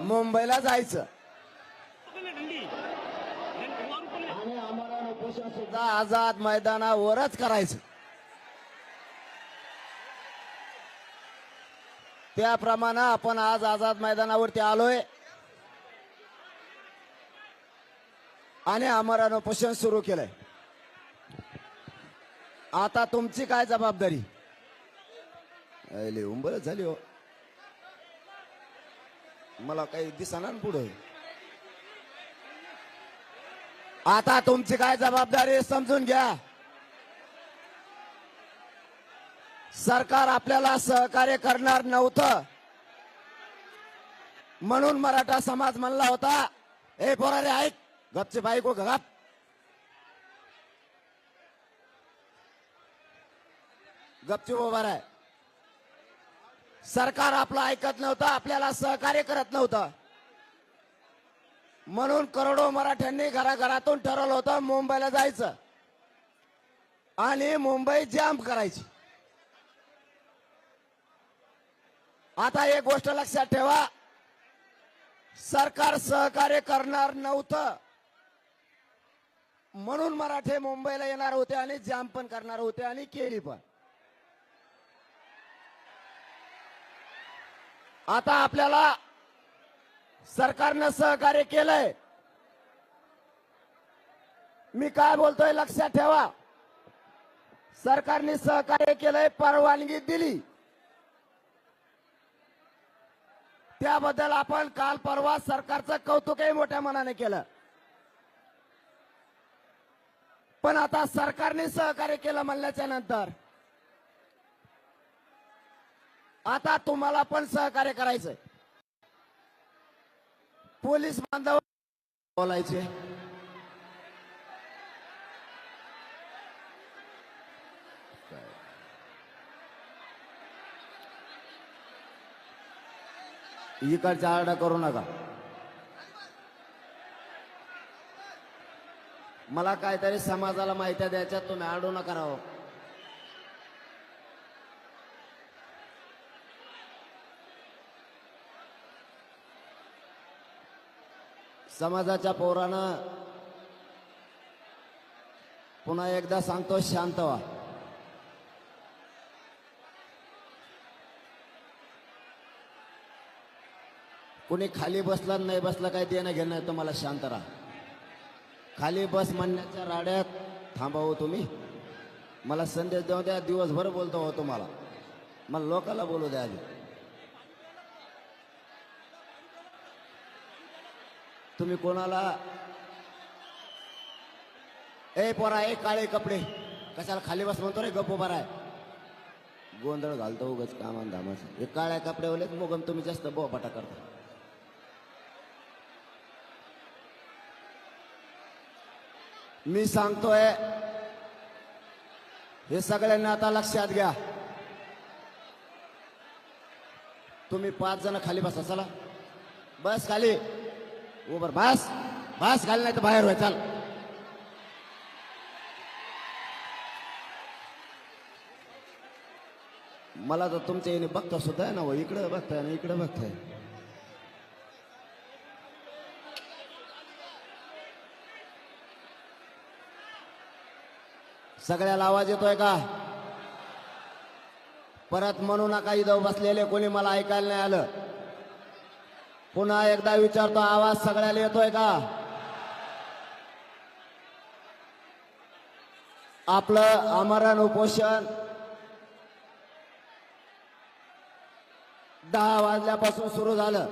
मुंबईला जायचं. सुद्धा सुद्धा आझाद मैदानावरच करायचं. त्याप्रमाणे आपण आज आझाद मैदानावरती आलोय. आणि आमरण उपोषण सुरू केलंय. आता तुमची काय जबाबदारी? लिहून बरं झाली हो. मला काही दिसणार पुढे. आता तुमची काय जबाबदारी समजून घ्या. सरकार आपल्याला सहकार्य करणार नव्हतं. म्हणून मराठा समाज म्हणला होता हे बोरा रे ऐक गपचे बाईक गप. गपचे बोबार आहे सरकार आपलं ऐकत नव्हतं आपल्याला सहकार्य करत नव्हतं. म्हणून करोडो मराठ्यांनी घराघरातून ठरवलं होतं मुंबईला जायचं. आणि मुंबई जाम करायची. आता एक गोष्ट लक्षात ठेवा. सरकार सहकार्य करणार नव्हतं. म्हणून मराठे मुंबईला येणार होते आणि जाम पण करणार होते आणि केली पण. आता आपल्याला सरकारनं सहकार्य केलंय. मी काय बोलतोय लक्षात ठेवा. सरकारने सहकार्य केलंय परवानगी दिली. त्याबद्दल आपण काल परवा सरकारचं कौतुकही मोठ्या मनाने केलं. पण आता सरकारने सहकार्य केलं म्हणल्याच्या नंतर आता तुम्हाला पण सहकार्य करायचंय. पोलीस बांधव बोलायचे. इकडचा आरडा करू नका. मला काहीतरी समाजाला माहिती द्यायच्या तुम्ही आरडू नका राहो समाजाच्या पोरानं पुन्हा एकदा सांगतो शांत व्हा. कुणी खाली बसला नाही बसला काही देणं घेणं तुम्हाला शांत राहा. खाली बस म्हणण्याच्या राड्यात थांबावं हो तुम्ही. मला संदेश देऊ द्या दिवसभर बोलतो हो तुम्हाला. मला लोकाला बोलू द्या आधी. तुम्ही कोणाला? ए पोरा ए काळे कपडे. कशाला खाली बस म्हणतो रे गप्प उभा आहे गोंधळ घालतो उगाच कामान धामाचं. हे काळ्या कपड्यावलेच मग तुम्ही जास्त बोपाटा करता. मी सांगतोय हे सगळ्यांना आता लक्षात घ्या. तुम्ही पाच जण खाली बसा चला. बस खाली. उबर बस बस घाल नाही तर बाहेर होय चाल. मला तर तुमच्या येणे बघता सुद्धा आहे ना हो इकडं बघताय ना इकडं बघताय. सगळ्याला आवाज येतोय का? परत म्हणू नका इथं बसलेले कोणी मला ऐकायला नाही आलं. पुन्हा एकदा विचारतो आवाज सगळ्याला येतोय का? आपलं आमरण उपोषण. दहा वाजल्यापासून सुरू झालं.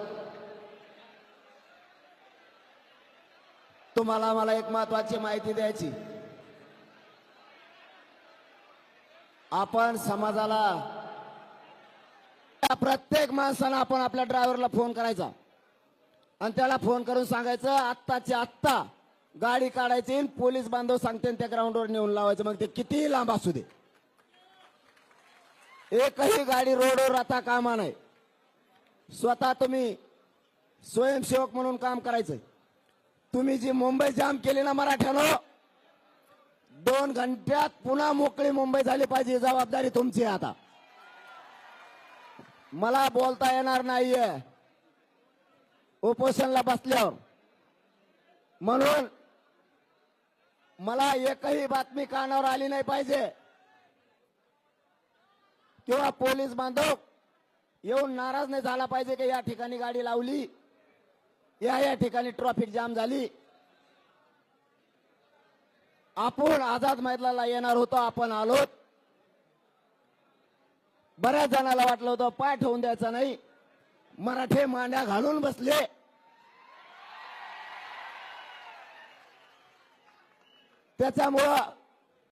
तुम्हाला मला एक महत्वाची माहिती द्यायची. आपण समाजाला त्या प्रत्येक माणसाला आपण आपल्या ड्रायव्हरला फोन करायचा. आणि त्याला फोन करून सांगायचं आत्ताची आत्ता गाडी काढायची आणि पोलीस बांधव सांगते आणि त्या ग्राउंडवर नेऊन लावायचं. मग ते कितीही लांब असू दे. एकही गाडी रोडवर आता कामा नाही. स्वतः तुम्ही स्वयंसेवक म्हणून काम करायचंय. तुम्ही जी मुंबई जाम केली ना मराठ्यानं दोन घंट्यात पुन्हा मोकळी मुंबई झाली पाहिजे जबाबदारी तुमची आता. मला बोलता येणार नाहीये. उपोषणला बसल्यावर. म्हणून मला एकही बातमी कानावर आली नाही पाहिजे. किंवा पोलीस बांधव येऊन नाराज नाही झाला पाहिजे की या ठिकाणी गाडी लावली. या या ठिकाणी ट्रॉफिक जाम झाली. आपण आझाद मैदानाला येणार होतो आपण आलोत. बऱ्याच जणाला वाटलं होतं पाय ठेवून द्यायचा नाही. मराठे मांड्या घालून बसले. त्याच्यामुळं